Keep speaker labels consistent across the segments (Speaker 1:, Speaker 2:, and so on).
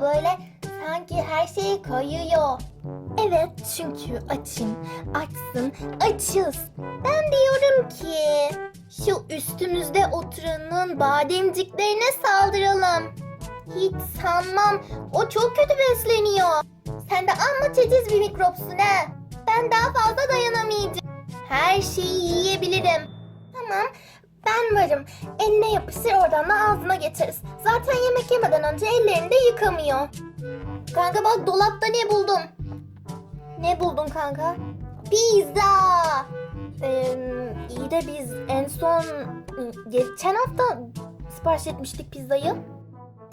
Speaker 1: böyle? Sanki her şey kayıyor. Evet çünkü açım. Açsın, açız. Ben diyorum ki şu üstümüzde oturanın bademciklerine saldıralım. Hiç sanmam. O çok kötü besleniyor. Sen de amma titiz bir mikropsun ha. Ben daha fazla dayanamayacağım. Her şeyi yiyebilirim. Tamam. Ben varım. Eline yapışır oradan da ağzına getiririz. Zaten yemek yemeden önce ellerini de yıkamıyor. Kanka bak dolapta ne buldum. Ne buldun kanka? Pizza. Ee, iyi de biz en son geçen hafta sipariş etmiştik pizzayı.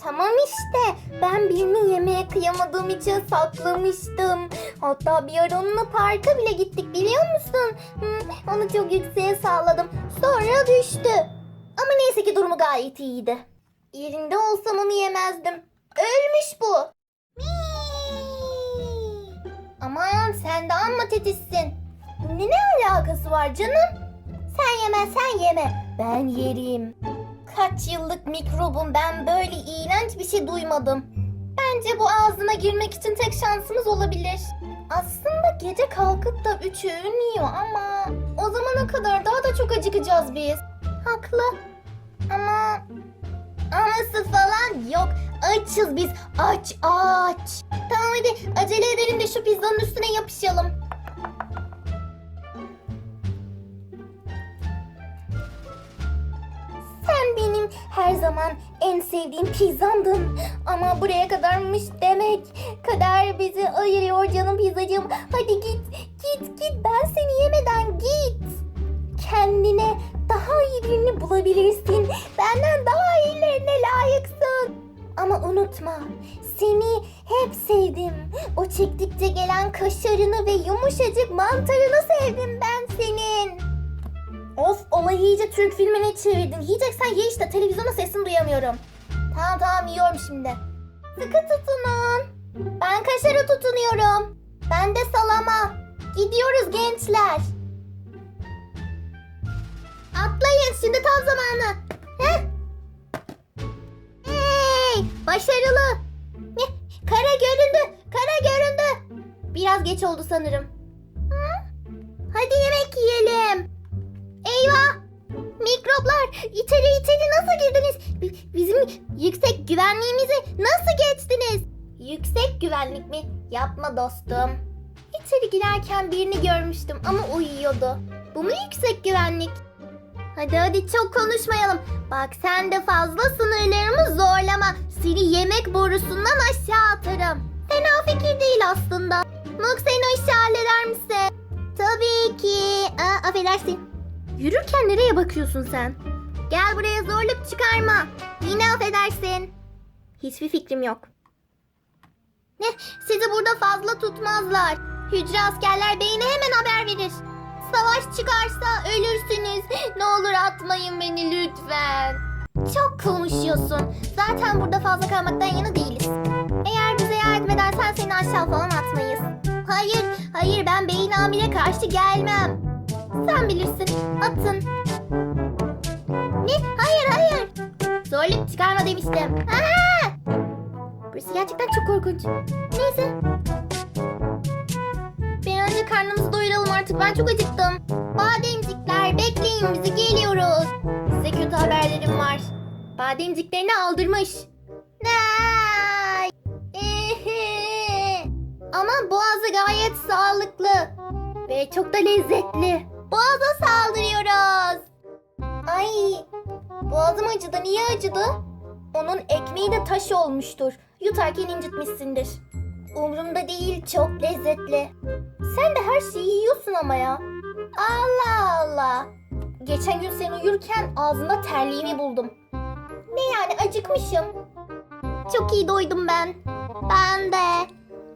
Speaker 1: Tamam işte. Ben birini yemeğe kıyamadığım için saklamıştım. Hatta bir ara onunla parka bile gittik biliyor musun? Hı, onu çok yükseğe salladım. Sonra düştü. Ama neyse ki durumu gayet iyiydi. Yerinde olsam onu yemezdim. Ölmüş bu. Aman sen de amma titizsin. Ne, ne alakası var canım? Sen yeme sen yeme. Ben yerim. Kaç yıllık mikrobum ben böyle iğrenç bir şey duymadım. Bence bu ağzına girmek için tek şansımız olabilir. Aslında gece kalkıp da üç öğün yiyor ama o zamana kadar daha da çok acıkacağız biz. Haklı. Ama aması falan yok. Açız biz. Aç aç. Tamam hadi acele edelim de şu pizzanın üstüne yapışalım. Zaman en sevdiğim pizzamdın. Ama buraya kadarmış demek. Kader bizi ayırıyor canım pizzacığım. Hadi git, git, git. Ben seni yemeden git. Kendine daha iyi birini bulabilirsin. Benden daha iyilerine layıksın. Ama unutma, seni hep sevdim. O çektikçe gelen kaşarını ve yumuşacık mantarını sevdim ben. Of olayı iyice Türk filmine çevirdin. Yiyeceksen ye işte televizyona sesini duyamıyorum. Tamam tamam yiyorum şimdi. Sıkı tutunun. Ben kaşara tutunuyorum. Ben de salama. Gidiyoruz gençler. Atlayın şimdi tam zamanı. Heh. Hey başarılı. Kara göründü. Kara göründü. Biraz geç oldu sanırım. Hadi yemek yiyelim. Eyvah! Mikroplar içeri içeri nasıl girdiniz? Bi- Bizim yüksek güvenliğimizi nasıl geçtiniz? Yüksek güvenlik mi? Yapma dostum. İçeri girerken birini görmüştüm ama uyuyordu. Bu mu yüksek güvenlik? Hadi hadi çok konuşmayalım. Bak sen de fazla sınırlarımı zorlama. Seni yemek borusundan aşağı atarım. Fena fikir değil aslında. Muk sen o işi halleder misin? Tabii ki. Aa, affedersin. Yürürken nereye bakıyorsun sen? Gel buraya zorluk çıkarma. Yine affedersin. Hiçbir fikrim yok. Ne? Sizi burada fazla tutmazlar. Hücre askerler beyine hemen haber verir. Savaş çıkarsa ölürsünüz. Ne olur atmayın beni lütfen. Çok konuşuyorsun. Zaten burada fazla kalmaktan yana değiliz. Eğer bize yardım edersen seni aşağı falan atmayız. Hayır, hayır ben beyin amire karşı gelmem. Sen bilirsin. Atın. Ne? Hayır hayır. Zorluk çıkarma demiştim. Aha! Burası gerçekten çok korkunç. Neyse. Bir önce karnımızı doyuralım artık. Ben çok acıktım. Bademcikler bekleyin bizi geliyoruz. Size kötü haberlerim var. Bademciklerini aldırmış. Nay! Ama boğazı gayet sağlıklı. Ve çok da lezzetli. Boğaza saldırıyoruz. Ay boğazım acıdı. Niye acıdı? Onun ekmeği de taş olmuştur. Yutarken incitmişsindir. Umrumda değil çok lezzetli. Sen de her şeyi yiyorsun ama ya. Allah Allah. Geçen gün sen uyurken ağzında terliğimi buldum. Ne yani acıkmışım. Çok iyi doydum ben. Ben de.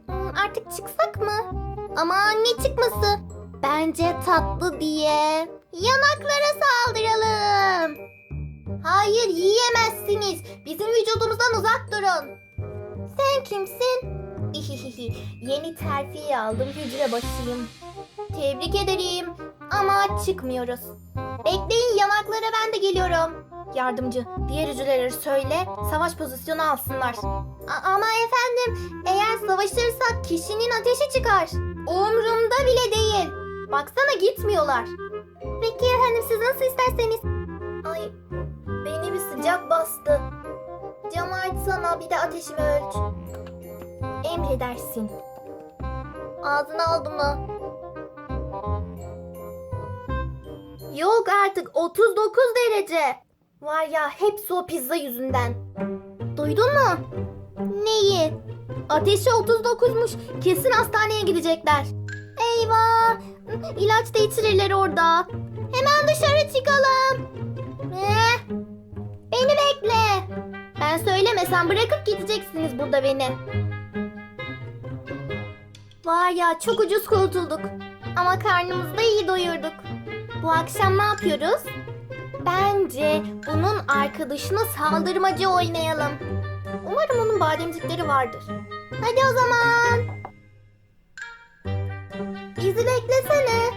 Speaker 1: Hmm, Artık çıksak mı? Aman ne çıkması? Bence tatlı diye. Yanaklara saldıralım. Hayır yiyemezsiniz. Bizim vücudumuzdan uzak durun. Sen kimsin? Yeni terfi aldım hücre başıyım. Tebrik ederim. Ama çıkmıyoruz. Bekleyin yanaklara ben de geliyorum. Yardımcı diğer hücrelere söyle savaş pozisyonu alsınlar. A- ama efendim eğer savaşırsak kişinin ateşi çıkar. Umrumda bile değil. Baksana gitmiyorlar. Peki efendim siz nasıl isterseniz. Ay beni bir sıcak bastı. Camı açsana bir de ateşimi ölç. Emredersin. Ağzına aldım mı? Yok artık 39 derece. Var ya hepsi o pizza yüzünden. Duydun mu? Neyi? Ateşi 39'muş. Kesin hastaneye gidecekler. Eyvah! İlaç da içirirler orada. Hemen dışarı çıkalım. Eh, Beni bekle. Ben söylemesem bırakıp gideceksiniz burada beni. Var ya çok ucuz kurtulduk. Ama karnımızı da iyi doyurduk. Bu akşam ne yapıyoruz? Bence bunun arkadaşına saldırmacı oynayalım. Umarım onun bademcikleri vardır. Hadi o zaman bizi beklesene.